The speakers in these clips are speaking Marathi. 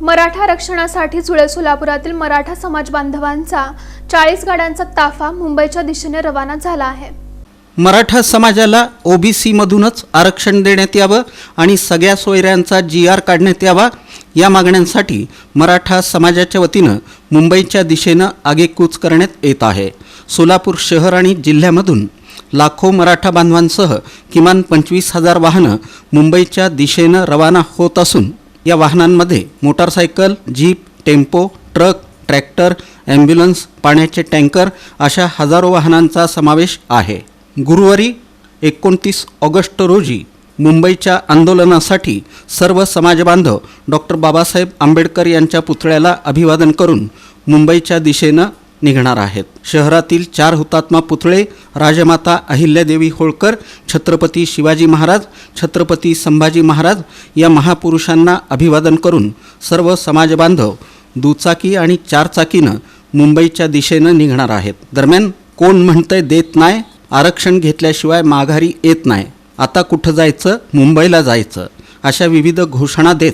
मराठा आरक्षणासाठी जुळे सोलापुरातील मराठा समाज बांधवांचा चाळीस गाड्यांचा ताफा मुंबईच्या दिशेने रवाना झाला आहे. मराठा समाजाला ओबीसीमधूनच आरक्षण देण्यात यावं आणि सगळ्या सोयऱ्यांचा जी आर काढण्यात यावा या मागण्यांसाठी मराठा समाजाच्या वतीनं मुंबईच्या दिशेनं आगेकूच करण्यात येत आहे. सोलापूर शहर आणि जिल्ह्यामधून लाखो मराठा बांधवांसह किमान पंचवीस हजार वाहनं मुंबईच्या दिशेनं रवाना होत असून या वाहनांमध्ये motorcycle jeep tempo truck tractor ambulance पाण्याचे टँकर अशा हजारो वाहनांचा समावेश आहे. गुरुवारी एकोणतीस ऑगस्ट रोजी मुंबईच्या आंदोलनासाठी सर्व समाजबांधव डॉक्टर बाबासाहेब आंबेडकर यांच्या पुतळ्याला अभिवादन करून मुंबईच्या दिशेनं निघणार आहेत. शहरातील चार हुतात्मा पुतळे राजमाता अहिल्यादेवी होळकर छत्रपती शिवाजी महाराज छत्रपती संभाजी महाराज या महापुरुषांना अभिवादन करून सर्व समाजबांधव दुचाकी आणि चारचाकीनं मुंबईच्या दिशेनं निघणार आहेत. दरम्यान कोण म्हणतंय देत नाही आरक्षण घेतल्याशिवाय माघारी येत नाही. आता कुठं जायचं? मुंबईला जायचं. अशा विविध घोषणा देत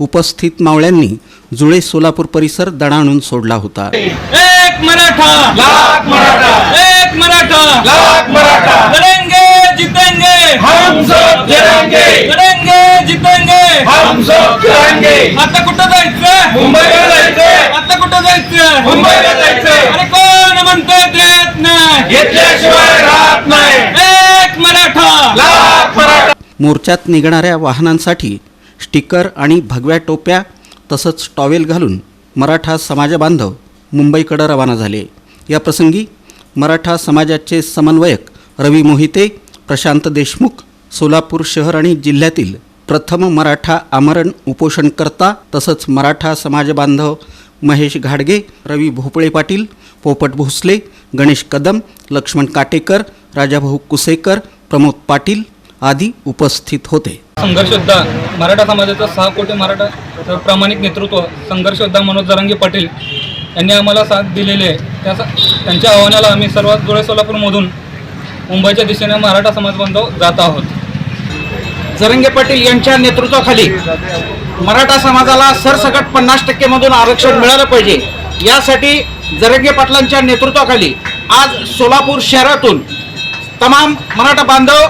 उपस्थित मावळ्यांनी जुळे सोलापूर परिसर दणाणून सोडला होता. एक मराठा लाख मराठा. एक मराठा. लाख मराठा. लड़ेंगे जीतेंगे. हम सब गिरेंगे लड़ेंगे जीतेंगे. हम सब गिरेंगे आता कुठं जायचं? मुंबईला जायचंय आता कुठं जायचं? मुंबईला जायचंय अरे कोण म्हणतंय देत नाही. घेतल्याशिवाय राहत नाही. एक मराठा. लाख मराठा. मोर्चात निघणाऱ्या वाहनांसाठी स्टिकर आणि भगव्या टोप्या तसंच टॉवेल घालून मराठा समाजबांधव मुंबईकडं रवाना झाले. या प्रसंगी मराठा समाजाचे समन्वयक रवी मोहिते प्रशांत देशमुख सोलापूर शहर आणि जिल्ह्यातील प्रथम मराठा आमरण उपोषणकर्ता तसंच मराठा समाजबांधव महेश घाडगे रवी भोपळे पाटील पोपट भोसले गणेश कदम लक्ष्मण काटेकर राजाभाऊ कुसेकर प्रमोद पाटील आदी उपस्थित होते. संघर्ष योद्धा मराठा समाजाचा सहा कोटी मराठा प्रामाणिक नेतृत्व संघर्ष योद्धा मनोज जरांगे पाटील यांनी आम्हाला साथ दिलेली आहे. त्या त्यांच्या आव्हानाला आम्ही सर्वात जुळे सोलापूरमधून मुंबईच्या दिशेने मराठा समाज बांधव जात आहोत. जरंगे पाटील यांच्या नेतृत्वाखाली मराठा समाजाला सरसकट पन्नास टक्केमधून आरक्षण मिळालं पाहिजे. यासाठी जरंगे पाटलांच्या नेतृत्वाखाली आज सोलापूर शहरातून तमाम मराठा बांधव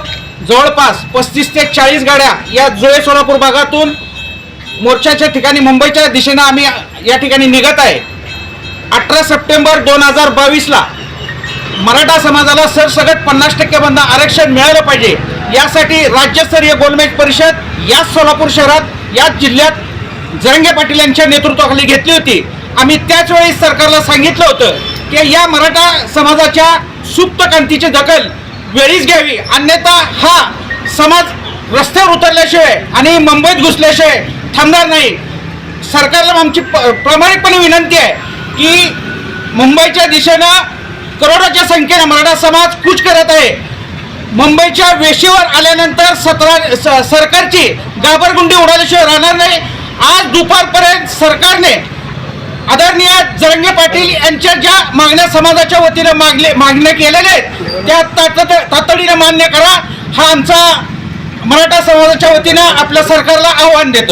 जवळपास पस्तीस ते चाळीस गाड्या या जुळे सोलापूर भागातून मोर्चाच्या ठिकाणी मुंबईच्या दिशेनं आम्ही या ठिकाणी निघत आहे. अठरा सप्टेंबर दोन हजार बावीसला मराठा समाजाला सरसगट पन्नास टक्के बंद आरक्षण मिळालं पाहिजे. यासाठी राज्यस्तरीय गोलमेज परिषद याच सोलापूर शहरात याच जिल्ह्यात जरंगे पाटील यांच्या नेतृत्वाखाली घेतली होती. आम्ही त्याच वेळी सरकारला सांगितलं होतं की या मराठा समाजाच्या सुप्त क्रांतीची दखल वेळीच घ्यावी. अन्यथा हा समाज रस्त्यावर उतरल्याशिवाय आणि मुंबईत घुसल्याशिवाय थांबणार नाही. सरकारला आमची प- प्रामाणिकपणे विनंती आहे की मुंबईच्या दिशेनं करोडोच्या संख्येनं मराठा समाज कूच करत आहे. मुंबईच्या वेशीवर आल्यानंतर सतरा स- सरकारची गाबरगुंडी उडाल्याशिवाय राहणार नाही. आज दुपारपर्यंत सरकारने आदरणीय जरंगे पाटील यांच्या ज्या मागण्या समाजाच्या वतीनं मागले मागण्या केलेल्या आहेत त्या तातडीनं तातडीने मान्य करा. हा आमचा मराठा समाजाच्या वतीनं आपल्या सरकारला आव्हान देतोय.